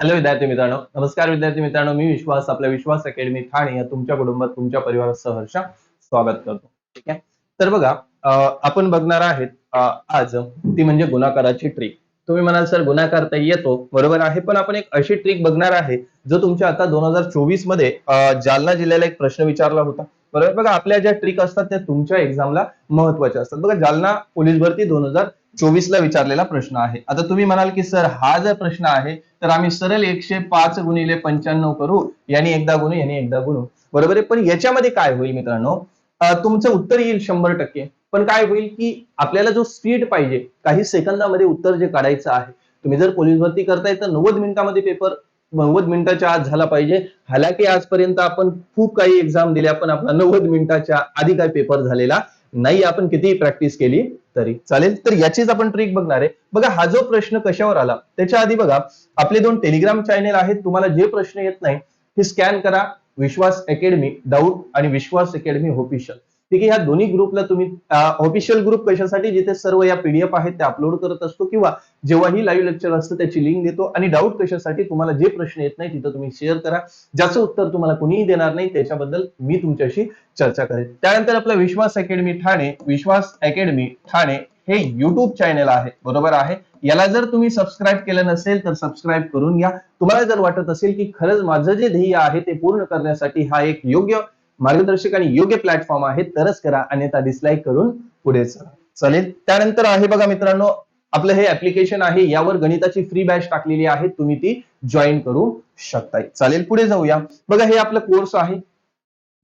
Hello विद्यार्थी मित्रांनो नमस्कार विद्यार्थी मित्रांनो मी विश्वास आपल्या विश्वास अकॅडमी ठाणे या तुमच्या कुटुंबात तुमच्या परिवारात सहर्ष स्वागत करतो. ठीक आहे? तर बघा आपण बघणार आहेत आज ती म्हणजे गुणाकाराची ट्रिक तुम्ही म्हणाल सर गुणाकार तर येतो. बरोबर आहे पण आपण एक अशी ट्रिक बघणार आहे जो तुमच्या आता दोन हजार चोवीसमध्ये जालना जिल्ह्याला एक प्रश्न विचारला होता. बरोबर? बघा आपल्या ज्या ट्रिक असतात त्या तुमच्या एक्झामला महत्त्वाच्या असतात. बघा जालना पोलीस भरती दोन हजार चोवीस ला विचारलेला प्रश्न आहे. आता तुम्ही म्हणाल की सर हा जर प्रश्न आहे तर आम्ही सरळ एकशे पाच गुणिले पंच्याण्णव करू यांनी एकदा गुणू यांनी एकदा गुणू. बरोबर आहे? पण याच्यामध्ये काय होईल मित्रांनो? तुमचं उत्तर येईल शंभर टक्के. पण काय होईल की आपल्याला जो स्पीड पाहिजे काही सेकंदामध्ये उत्तर जे काढायचं आहे. तुम्ही जर पोलीस भरती करताय तर नव्वद मिनिटामध्ये पेपर नव्वद मिनिटाच्या आत झाला पाहिजे. हालाकी आजपर्यंत आपण खूप काही एक्झाम दिल्या पण आपला नव्वद मिनिटाच्या आधी काय पेपर झालेला नाही आपण कितीही प्रॅक्टिस केली तरी. चालेल? तर याचीच आपण ट्रिक बघणार आहे. बघा हा जो प्रश्न कशावर आला त्याच्या आधी बघा आपले दोन टेलिग्राम चॅनेल आहेत तुम्हाला जे प्रश्न येत नाही ते स्कॅन करा. विश्वास अकॅडमी डाऊट आणि विश्वास अकॅडमी ऑफिशियल ठीक आहे ह्या दोन्ही ग्रुपला तुम्ही ऑफिशियल ग्रुप कशासाठी जिथे सर्व या पीडीएफ आहेत ते अपलोड करत असतो किंवा जेव्हाही लाईव्ह लेक्चर असतं त्याची लिंक देतो आणि डाऊट कशासाठी तुम्हाला जे प्रश्न येत नाही तिथं तुम्ही शेअर करा. ज्याचं उत्तर तुम्हाला कुणीही देणार नाही त्याच्याबद्दल मी तुमच्याशी चर्चा करेन. त्यानंतर आपला विश्वास अकॅडमी ठाणे विश्वास अकॅडमी ठाणे हे युट्यूब चॅनेल आहे बरोबर आहे? याला जर तुम्ही सबस्क्राईब केलं नसेल तर सबस्क्राईब करून घ्या. तुम्हाला जर वाटत असेल की खरंच माझं जे ध्येय आहे ते पूर्ण करण्यासाठी हा एक योग्य मार्गदर्शक आणि योग्य प्लॅटफॉर्म आहे तरच करा अन्यथा डिसलाईक करून पुढे चला. चालेल? त्यानंतर आहे बघा मित्रांनो आपलं हे ऍप्लिकेशन आहे यावर गणिताची फ्री बॅच टाकलेली आहे तुम्ही ती जॉईन करू शकताय. चालेल? पुढे जाऊया. बघा हे आपलं कोर्स आहे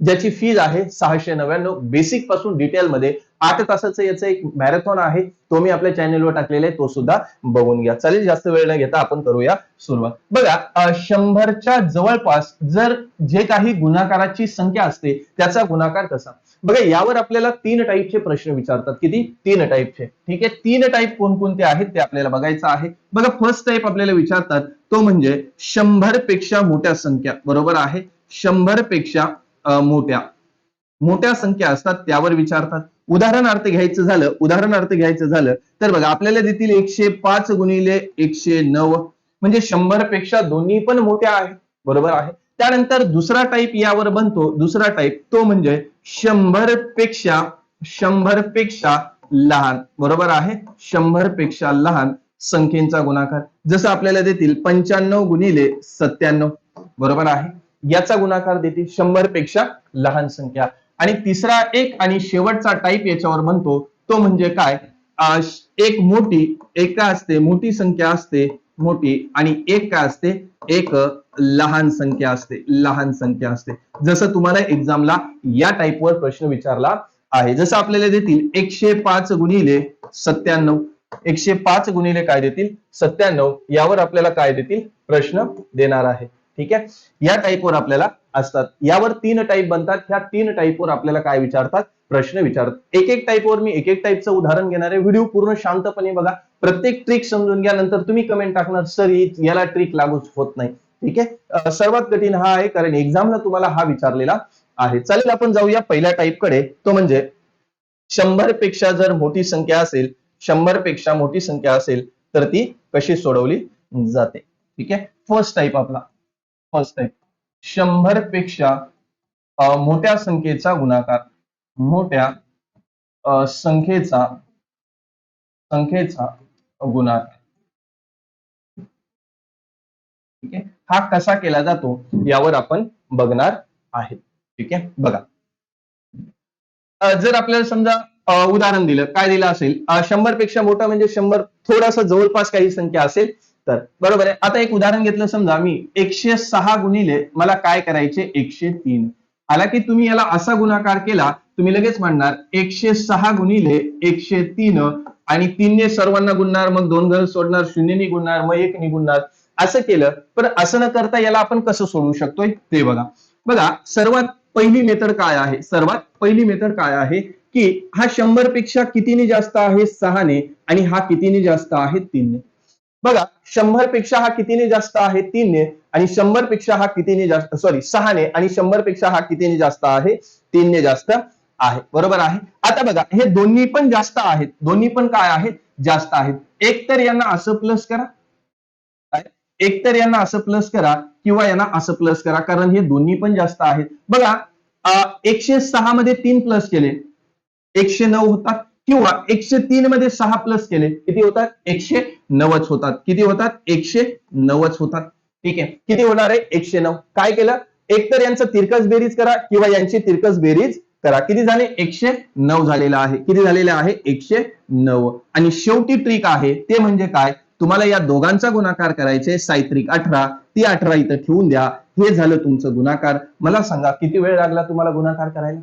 ज्याची फीज आहे सहाशे नव्याण्णव. बेसिकपासून डिटेल मध्ये आठ तासाचं याचं एक मॅरेथॉन आहे. तो मी आपल्या चॅनेलवर टाकलेला आहे. तो सुद्धा बघून घ्या. चालेल जास्त वेळ न घेता आपण करूया सुरुवात. बघा शंभरच्या जवळपास जर जे काही गुणाकाराची संख्या असते त्याचा गुणाकार कसा? बघा यावर आपल्याला तीन टाईपचे प्रश्न विचारतात. किती? तीन टाईपचे ठीक आहे? तीन टाईप कोणकोणते आहेत ते आपल्याला बघायचं आहे. बघा फर्स्ट टाईप आपल्याला विचारतात तो म्हणजे शंभरपेक्षा मोठ्या संख्या. बरोबर आहे? शंभरपेक्षा मोठ्या. मोठ्या संख्या असतात त्यावर विचारतात. उदाहरणार्थ घ्यायचं झालं उदाहरणार्थ घ्यायचं झालं तर बघा आपल्याला देतील एकशे पाच गुणिले एकशे नऊ. म्हणजे शंभरपेक्षा दोन्ही पण मोठ्या आहेत. बरोबर आहे? त्यानंतर दुसरा टाईप यावर बनतो. दुसरा टाईप तो म्हणजे शंभरपेक्षा शंभरपेक्षा लहान. बरोबर आहे? शंभरपेक्षा लहान संख्येचा गुणाकार. जसं आपल्याला देतील पंच्याण्णव गुणिले सत्त्याण्णव. बरोबर आहे? याचा गुणाकार देतील शंभरपेक्षा लहान संख्या. आणि तिसरा एक आणि शेवटचा टाईप याच्यावर म्हणतो तो म्हणजे काय? एक मोठी एक काय असते? मोठी संख्या असते मोठी. आणि एक काय असते? एक लहान संख्या असते लहान संख्या असते. जसं तुम्हाला एक्झामला या टाईपवर प्रश्न विचारला आहे. जसं आपल्याला देतील एकशे पाच गुणिले सत्त्याण्णव. एकशे पाच गुणिले काय देतील? सत्त्याण्णव. यावर आपल्याला काय देतील? प्रश्न देणार आहे. ठीक आहे? या टाईपवर आपल्याला असतात. यावर तीन टाईप बनतात. ह्या तीन टाईपवर आपल्याला काय विचारतात? प्रश्न विचारतात. एक एक टाईपवर मी एक एक टाईपचं उदाहरण घेणार आहे. व्हिडिओ पूर्ण शांतपणे बघा. प्रत्येक ट्रिक समजून घ्या. नंतर तुम्ही कमेंट टाकणार सर याला ट्रिक लागूच होत नाही. ठीक आहे? सर्वात कठीण हा आहे कारण एक्झामला तुम्हाला हा विचारलेला आहे. चालेल आपण जाऊया पहिल्या टाईपकडे तो म्हणजे शंभरपेक्षा जर मोठी संख्या असेल शंभरपेक्षा मोठी संख्या असेल तर ती कशी सोडवली जाते? ठीक आहे? फर्स्ट टाईप आपला. फर्स्ट शंभरपेक्षा मोठ्या संख्येचा गुणाकार. मोठ्या संख्येचा संख्येचा गुणाकार. ठीक आहे? हा कसा केला जातो यावर आपण बघणार आहे ठीक आहे? बघा. जर आपल्याला समजा उदाहरण दिलं काय दिलं असेल? शंभरपेक्षा मोठा म्हणजे शंभर थोडासा जवळपास काही संख्या असेल. तर बरोबर आहे. आता एक उदाहरण घेतलं समजा मी एकशे सहा गुणिले मला काय करायचे? एकशे तीन. आला की तुम्ही याला असा गुणाकार केला तुम्ही लगेच म्हणणार एकशे सहा गुणिले एकशे तीन आणि तीनने सर्वांना गुणणार मग दोन घर सोडणार शून्यनी गुणणार मग एकनी गुणणार असं केलं. पण असं न करता याला आपण कसं सोडवू शकतोय? ते बघा. बघा सर्वात पहिली मेथड काय आहे? सर्वात पहिली मेथड काय आहे? की हा शंभरपेक्षा कितीने जास्त आहे? सहाने आणि हा कितीने जास्त आहे? तीनने. बघा शंभरपेक्षा हा कितीने जास्त आहे? तीनने. आणि शंभरपेक्षा हा कितीने जास्त सॉरी सहाने. आणि शंभरपेक्षा हा कितीने जास्त आहे? तीनने जास्त आहे. बरोबर आहे? आता बघा हे दोन्ही पण जास्त आहेत. दोन्ही पण काय आहेत? जास्त आहेत. एक तर यांना असं प्लस करा. एक एकतर यांना असं प्लस करा किंवा यांना असं प्लस करा कारण हे दोन्ही पण जास्त आहेत. बघा एकशे सहा मध्ये तीन प्लस केले. एकशे नऊ होतात किंवा एकशे तीन मध्ये सहा प्लस केले. किती होतात? एकशे नवच होतात. किती होतात? एकशे नवच होतात. ठीक आहे. किती होणार आहे? एकशे नऊ. काय केलं? एकतर यांचं तिरकस बेरीज करा किंवा यांची तिरकस बेरीज करा. किती झाले? एकशे नऊ झालेला आहे. किती झालेले आहे? एकशे नऊ. आणि शेवटी ट्रिक आहे. ते म्हणजे काय? तुम्हाला या दोघांचा गुणाकार करायचे सायत्रिक अठरा. ती अठरा इथं ठेवून द्या. हे झालं तुमचं गुणाकार. मला सांगा किती वेळ लागला तुम्हाला गुणाकार करायला?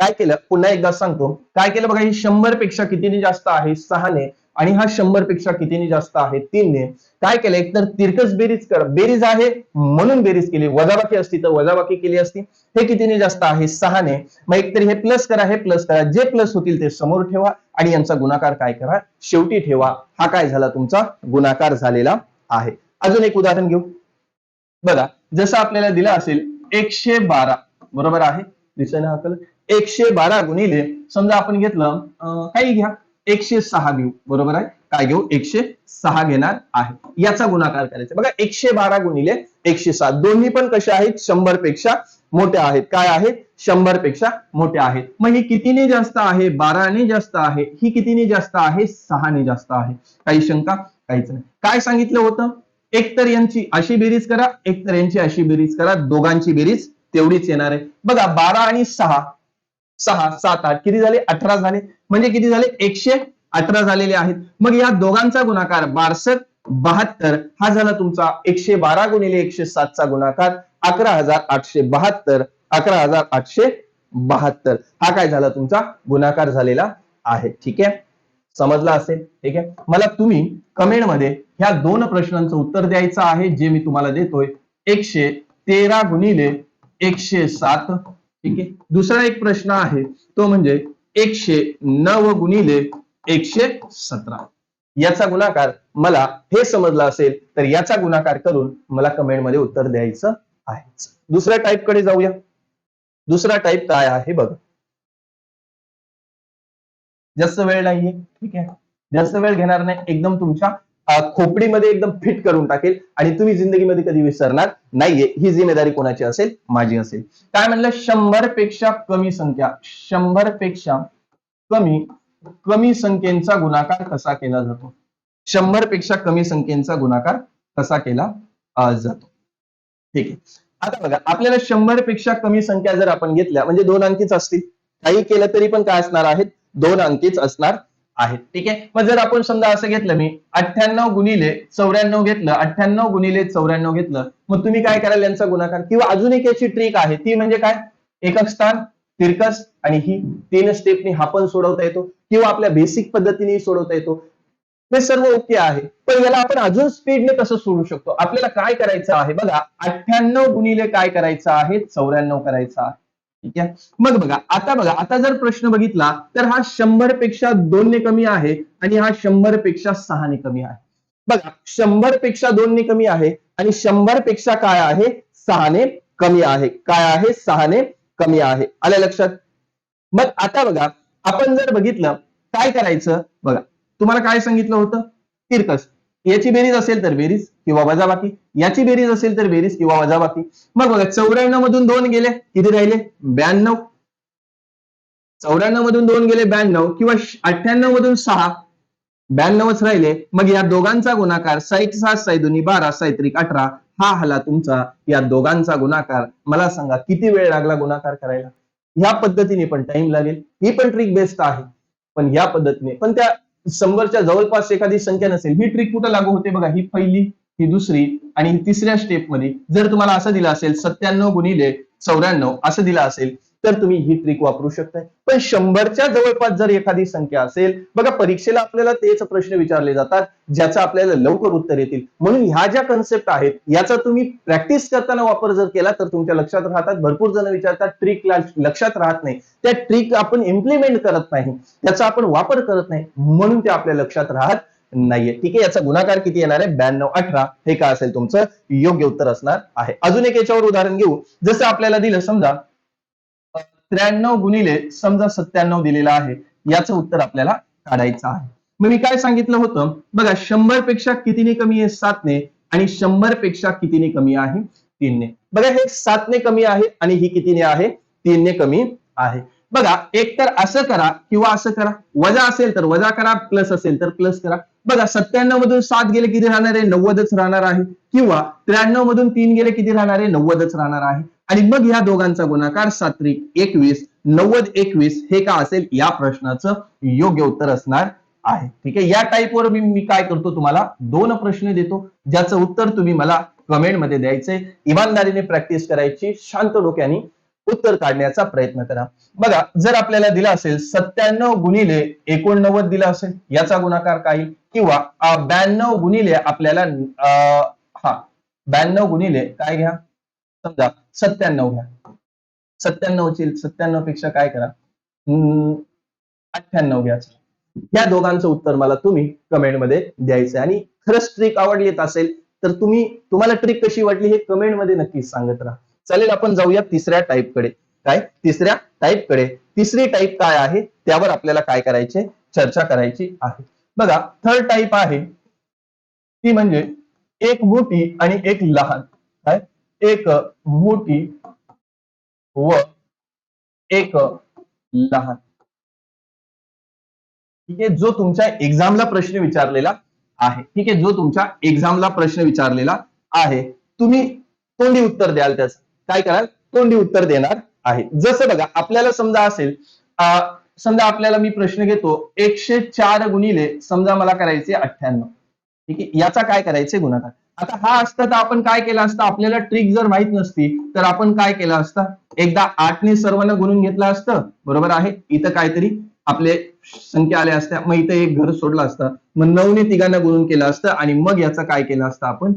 काय केलं? पुन्हा एकदा सांगतो. काय केलं बघा ही शंभरपेक्षा कितीने जास्त आहे? सहाने. आणि हा शंभरपेक्षा कितीने जास्त आहे तीनने. काय केलं? एकतर तिरकस बेरीज कर बेरीज आहे म्हणून बेरीज केली. वजाबाकी असती तर वजाबाकी केली असती. हे कितीने जास्त आहे? सहाने. मग एकतर हे प्लस करा हे प्लस करा. जे प्लस होतील ते समोर ठेवा आणि यांचा गुणाकार काय करा? शेवटी ठेवा. हा काय झाला तुमचा? गुणाकार झालेला आहे. अजून एक उदाहरण घेऊ. बघा जसं आपल्याला दिलं असेल एकशे बारा. बरोबर आहे? दिसेना हा कलर एकशे बारा गुणिले समजा आपण घेतलं काही घ्या. एकशे सहा घेऊ. बरोबर आहे? काय घेऊ? एकशे सहा घेणार आहे. याचा गुणाकार करायचा. बघा एकशे बारा गुणिले एकशे सात. दोन्ही पण कशा आहेत? शंभरपेक्षा मोठ्या आहेत. काय आहेत? शंभरपेक्षा मोठ्या आहेत. मग ही कितीने जास्त आहे? बाराने जास्त आहे. ही कितीने जास्त आहे? सहाने जास्त आहे. काही शंका? काहीच नाही. काय सांगितलं होतं? एकतर यांची अशी बेरीज करा एकतर यांची अशी बेरीज करा. दोघांची बेरीज तेवढीच येणार आहे. बघा बारा आणि सहा सहा सात आठ. किती झाले? अठरा झाले. म्हणजे किती झाले? एकशे अठरा झालेले आहेत. मग या दोघांचा गुणाकार बारसठ बहात्तर हा झाला तुमचा एकशे बारा गुणिले एकशे सातचा गुणाकार अकरा हजार आठशे बहात्तर अकरा हजार आठशे बहात्तर. हा काय झाला तुमचा? गुणाकार झालेला आहे. ठीक आहे? समजला असेल? ठीक आहे? मला तुम्ही कमेंटमध्ये ह्या दोन प्रश्नांचं उत्तर द्यायचं आहे जे मी तुम्हाला देतोय. एकशे तेरा गुणिले एकशे सात ठीक आहे? दुसरा एक प्रश्न आहे तो म्हणजे एकशे नऊ गुणिले एकशे सतरा. याचा गुणाकार मला हे समजलं असेल तर याचा गुणाकार करून मला कमेंटमध्ये उत्तर द्यायचं आहे. दुसऱ्या टाईपकडे जाऊया. दुसरा टाईप काय आहे बघा. जास्त वेळ नाहीये ठीक आहे? जास्त वेळ घेणार नाही एकदम तुमच्या खोपडीमध्ये एकदम फिट करून टाकेल आणि तुम्ही जिंदगीमध्ये कधी विसरणार नाहीये. ही जिम्मेदारी कोणाची असेल? माझी असेल. काय म्हणलं? शंभरपेक्षा कमी संख्या. शंभरपेक्षा कमी कमी संख्येचा गुणाकार कसा केला जातो? शंभरपेक्षा कमी संख्येचा गुणाकार कसा केला जातो? ठीक आहे. आता बघा आपल्याला शंभरपेक्षा कमी संख्या जर आपण घेतल्या म्हणजे दोन अंकीच असतील. काही केलं तरी पण काय असणार आहेत? दोन अंकीच असणार. आहेत. ठीक आहे? मग जर आपण समजा असं घेतलं मी अठ्ठ्याण्णव गुणिले चौऱ्याण्णव घेतलं अठ्ठ्याण्णव गुणिले चौऱ्याण्णव घेतलं मग तुम्ही काय कराल यांचा गुणाकार? किंवा अजून एक याची ट्रिक आहे ती म्हणजे काय? एकक स्थान तिरकस आणि ही तीन स्टेपनी हा पण सोडवता येतो. किंवा आपल्या बेसिक पद्धतीने सोडवता येतो. हे सर्व ओके आहे. पण याला आपण अजून स्पीडने कसं सोडू शकतो? आपल्याला काय करायचं आहे? बघा अठ्ठ्याण्णव गुणिले काय करायचं आहे? चौऱ्याण्णव करायचं आहे. ठीक आहे? मग बघा आता बघा आता जर प्रश्न बघितला तर हा शंभरपेक्षा दोनने कमी आहे आणि हा शंभरपेक्षा सहाने कमी आहे. बघा शंभरपेक्षा दोनने कमी आहे आणि शंभरपेक्षा काय आहे? सहाने कमी आहे. काय आहे? सहाने कमी आहे. आल्या लक्षात? मग आता बघा आपण जर बघितलं काय करायचं? बघा तुम्हाला काय सांगितलं होतं? तिरकस याची बेरीज असेल तर बेरीज किंवा वजाबाकी. याची बेरीज असेल तर बेरीज किंवा वजाबाकी. मग बघा चौऱ्याण्णव मधून दोन गेले किती राहिले? ब्याण्णव. चौऱ्याण्णव मधून दोन गेले ब्याण्णव. किंवा अठ्ठ्याण्णव मधून सहा ब्याण्णवच राहिले. मग या दोघांचा गुणाकार साईक सात साई दोन्ही बारा साईत्रिक अठरा. हा हला तुमचा या दोघांचा गुणाकार. मला सांगा किती वेळ लागला गुणाकार करायला? ह्या पद्धतीने पण टाइम लागेल. ही पण ट्रिक बेस्ट आहे. पण या पद्धतीने. पण त्या शंभरच्या जवळपास एखादी संख्या नसेल ही ट्रिक कुठं लागू होते बघा? ही पहिली ही दुसरी आणि ही तिसऱ्या स्टेपमध्ये. जर तुम्हाला असं दिलं असेल सत्त्याण्णव गुणिले चौऱ्याण्णव असं दिलं असेल तर तुम्ही ही ट्रिक वापरू शकताय. पण शंभरच्या जवळपास जर एखादी संख्या असेल बघा परीक्षेला आपल्याला तेच प्रश्न विचारले जातात ज्याचा आपल्याला लवकर उत्तर येतील. म्हणून ह्या ज्या कन्सेप्ट आहेत याचा तुम्ही प्रॅक्टिस करताना वापर जर केला तर तुमच्या लक्षात राहतात. भरपूर जण विचारतात ट्रिक लक्षात राहत नाही. त्या ट्रिक आपण इम्प्लिमेंट करत नाही. त्याचा आपण वापर करत नाही. म्हणून ते आपल्या लक्षात राहत नाहीये. ठीक आहे याचा गुणाकार किती येणार आहे? ब्याण्णव अठरा. हे काय असेल तुमचं? योग्य उत्तर असणार आहे. अजून एक याच्यावर उदाहरण घेऊ. जसं आपल्याला दिलं समजा त्र्याण्णव गुणिले समजा सत्त्याण्णव दिलेलं आहे. याचं उत्तर आपल्याला काढायचं आहे. मग मी काय सांगितलं होतं? बघा शंभरपेक्षा कितीने कमी आहे? सातने. आणि शंभरपेक्षा कितीने कमी आहे? तीनने. बघा हे सातने कमी आहे आणि ही कितीने आहे? तीनने कमी आहे. बघा एक तर असं करा किंवा असं करा. वजा असेल तर वजा करा प्लस असेल तर प्लस करा. बघा सत्त्याण्णव मधून सात गेले किती राहणार आहे? नव्वदच राहणार आहे. किंवा त्र्याण्णव मधून तीन गेले किती राहणार आहे? नव्वदच राहणार आहे. आणि मग ह्या दोघांचा गुणाकार सात्विक एकवीस नव्वद एकवीस हे का असेल? या प्रश्नाचं योग्य उत्तर असणार आहे. ठीक आहे? या टाईपवर मी मी काय करतो तुम्हाला? दोन प्रश्न देतो. ज्याचं उत्तर तुम्ही मला कमेंटमध्ये द्यायचंय. इमानदारीने प्रॅक्टिस करायची शांत डोक्याने उत्तर काढण्याचा प्रयत्न करा. बघा जर आपल्याला दिला असेल सत्त्याण्णव गुणिले एकोणनव्वद दिला असेल याचा गुणाकार काय? किंवा ब्याण्णव गुणिले आपल्याला अं, हा ब्याण्णव गुणिले काय घ्या? समजा सत्त्याण्णव घ्या. सत्त्याण्णवची सत्त्याण्णवपेक्षा काय करा? अठ्ठ्याण्णव घ्या. या दोघांचं उत्तर मला तुम्ही कमेंटमध्ये द्यायचं आणि खरंच ट्रिक आवडली असेल तर तुम्ही तुम्हाला ट्रिक कशी वाटली हे कमेंटमध्ये नक्कीच सांगत राहा. चालेल आपण जाऊया तिसऱ्या टाईपकडे काय? तिसऱ्या टाईपकडे. तिसरी टाईप काय आहे? त्यावर आपल्याला काय करायचे चर्चा करायची आहे. बघा थर्ड टाईप आहे ती म्हणजे एक मोठी आणि एक लहान. काय? एक मोठी व एक लहान. ठीक आहे जो तुमच्या एक्झामला प्रश्न विचारलेला आहे. ठीक आहे जो तुमच्या एक्झामला प्रश्न विचारलेला आहे तुम्ही तोंडी उत्तर द्याल त्याचं काय कराल? तोंडी उत्तर देणार आहे. जसं बघा आपल्याला समजा असेल अं, समजा आपल्याला मी प्रश्न घेतो एकशे चार गुणिले समजा मला करायचे अठ्ठ्याण्णव. ठीक आहे? याचा काय करायचे गुणाकार? आता हा असता तर आपण काय केलं असतं? आपल्याला ट्रिक जर माहीत नसती तर आपण काय केलं असतं? एकदा आठने सर्वांना गुणून घेतलं असतं बरोबर आहे? इथं काहीतरी आपले संख्या आल्या असत्या मग इथं एक घर सोडलं असतं मग नऊने तिघांना गुणून केलं असतं आणि मग याचा काय केलं असतं आपण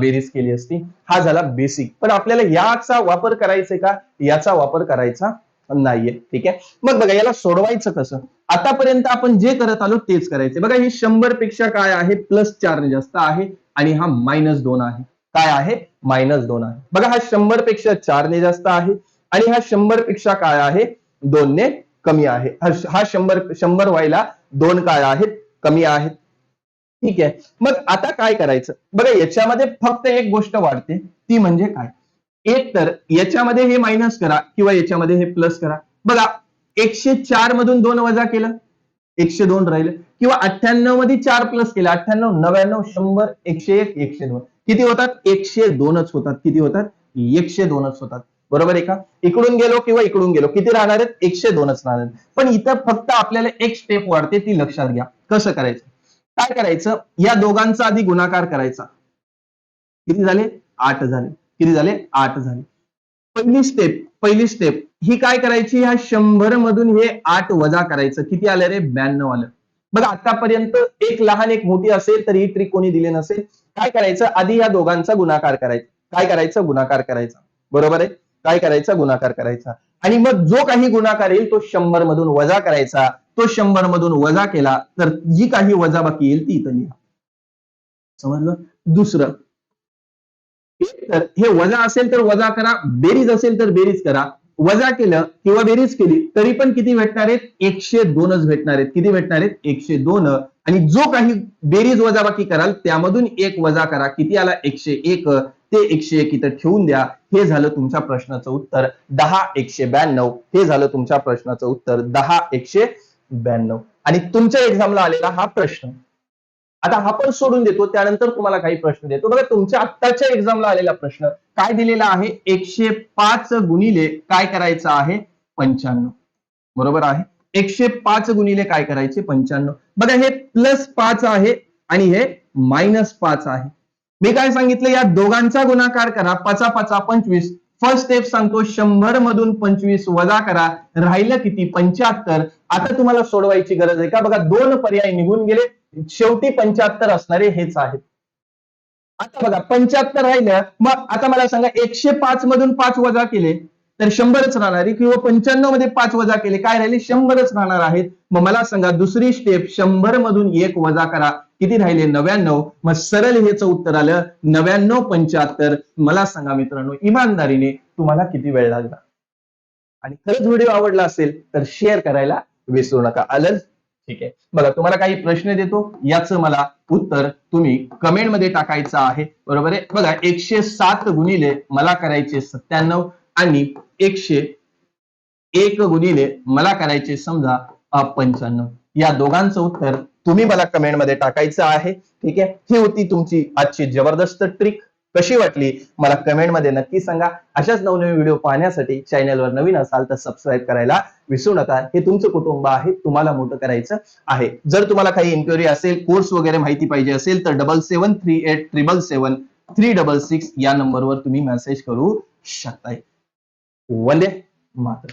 बेरीज केली असती. हा झाला बेसिक पण आपल्याला याचा वापर करायचा का? याचा वापर करायचा नाहीये. ठीक आहे? मग बघा याला सोडवायचं कसं? आतापर्यंत आपण जे करत आलो तेच करायचे. बघा हे शंभरपेक्षा काय आहे? प्लस चार जास्त आहे आणि हा मायनस दोन आहे. काय आहे? मायनस दोन आहे. बघा हा शंभरपेक्षा चारने जास्त आहे आणि हा शंभरपेक्षा काय आहे? दोनने कमी आहे. हा शंभर शंभर व्हायला दोन काय आहेत कमी आहेत ठीक आहे. मग आता काय करायचं? बघा याच्यामध्ये फक्त एक गोष्ट वाढते. ती म्हणजे काय? एक तर याच्यामध्ये हे मायनस करा किंवा याच्यामध्ये हे प्लस करा. बघा एकशे चार मधून दोन वजा केलं एकशे दोन राहिलं. किंवा अठ्ठ्याण्णवमध्ये चार प्लस केलं अठ्ठ्याण्णव नव्याण्णव शंभर एकशे एक एकशे दोन. किती होतात? एकशे दोनच होतात. किती होतात? एकशे दोनच होतात. बरोबर आहे का? इकडून गेलो किंवा इकडून गेलो किती राहणार आहेत? एकशे दोनच राहणार पण इथं फक्त आपल्याला एक स्टेप वाढते ती लक्षात घ्या. कसं करायचं? काय करायचं? या दोघांचा आधी गुणाकार करायचा. किती झाले? आठ झाले. किती झाले? आठ झाले. पहिली स्टेप पहिली स्टेप ही काय करायची? ह्या शंभर मधून हे आठ वजा करायचं. किती आलं रे? ब्याण्णव आलं. बघा आतापर्यंत एक लहान एक मोठी असेल तर ही ट्रिक कोणी दिली नसेल. काय करायचं? आधी या दोघांचा गुणाकार करायचा. काय करायचं? गुणाकार करायचा. बरोबर आहे? काय करायचा? गुणाकार करायचा. आणि मग जो काही गुणाकार येईल तो शंभर मधून वजा करायचा. तो शंभर मधून वजा केला तर जी काही वजाबाकी येईल ती इथं लिहा. समजलं? दुसरं. तर हे वजा असेल तर वजा करा बेरीज असेल तर बेरीज करा. वजा केलं किंवा बेरीज केली तरी पण किती भेटणार आहेत? एकशे दोनच भेटणार आहेत. किती भेटणार आहेत? एकशे दोन. आणि जो काही बेरीज वजाबाकी कराल त्यामधून एक वजा करा. किती आला? एकशे एक. ते एकशे एक इथं ठेवून द्या. हे झालं तुमच्या प्रश्नाचं उत्तर. दहा एकशे ब्याण्णव. हे झालं तुमच्या प्रश्नाचं उत्तर. दहा एकशे ब्याण्णव. आणि तुमच्या एक्झामला आलेला हा प्रश्न. आता हा पण सोडून देतो त्यानंतर तुम्हाला काही प्रश्न देतो. बघा तुमच्या आत्ताच्या एक्झामला आलेला प्रश्न काय दिलेला आहे? एकशे पाच गुणिले काय करायचं आहे? पंच्याण्णव. बरोबर आहे? एकशे पाच गुणिले काय करायचे? पंच्याण्णव. बघा हे प्लस पाच आहे आणि हे मायनस पाच आहे. मी काय सांगितलं? या दोघांचा गुणाकार करा. पाचा पाचा पंचवीस. फर्स्ट स्टेप सांगतो शंभर मधून पंचवीस वजा करा. राहिलं किती? पंच्याहत्तर. आता तुम्हाला सोडवायची गरज आहे का? बघा दोन पर्याय निघून गेले. शेवटी पंच्याहत्तर असणारे हेच आहेत. आता बघा पंच्याहत्तर राहिलं मग आता मला सांगा एकशे पाच मधून पाच वजा केले तर शंभरच राहणारी किंवा पंच्याण्णवमध्ये पाच वजा केले काय राहिले? शंभरच राहणार आहेत. मग मला सांगा दुसरी स्टेप शंभर मधून एक वजा करा. किती राहिले? नव्याण्णव. मग सरळ हेच उत्तर आलं नव्याण्णव पंच्याहत्तर. मला सांगा मित्रांनो इमानदारीने तुम्हाला किती वेळ लागला? आणि खरंच व्हिडिओ आवडला असेल तर शेअर करायला विसरू नका. आलं ठीक आहे. बघा तुम्हाला काही प्रश्न देतो याचं मला उत्तर तुम्ही कमेंटमध्ये टाकायचं आहे. बरोबर आहे? बघा एकशे सात गुणिले मला करायचे सत्त्याण्णव आणि एकशे एक गुणिले मला करायचे समजा पंच्याण्णव. या दोघांचं उत्तर तुम्ही मला कमेंटमध्ये टाकायचं आहे. ठीक आहे? ही होती तुमची आजची जबरदस्त ट्रिक कशी वाटली? मला कमेंटमध्ये नक्की सांगा. अशाच नवनवीन व्हिडिओ पाहण्यासाठी चॅनलवर नवीन असाल तर सबस्क्राईब करायला विसरू नका. हे तुमचं कुटुंब आहे तुम्हाला मोठं करायचं आहे. जर तुम्हाला काही इन्क्वायरी असेल कोर्स वगैरे माहिती पाहिजे असेल तर double seven three eight triple seven three double six या नंबरवर तुम्ही मेसेज करू शकताय. वंदे मात्र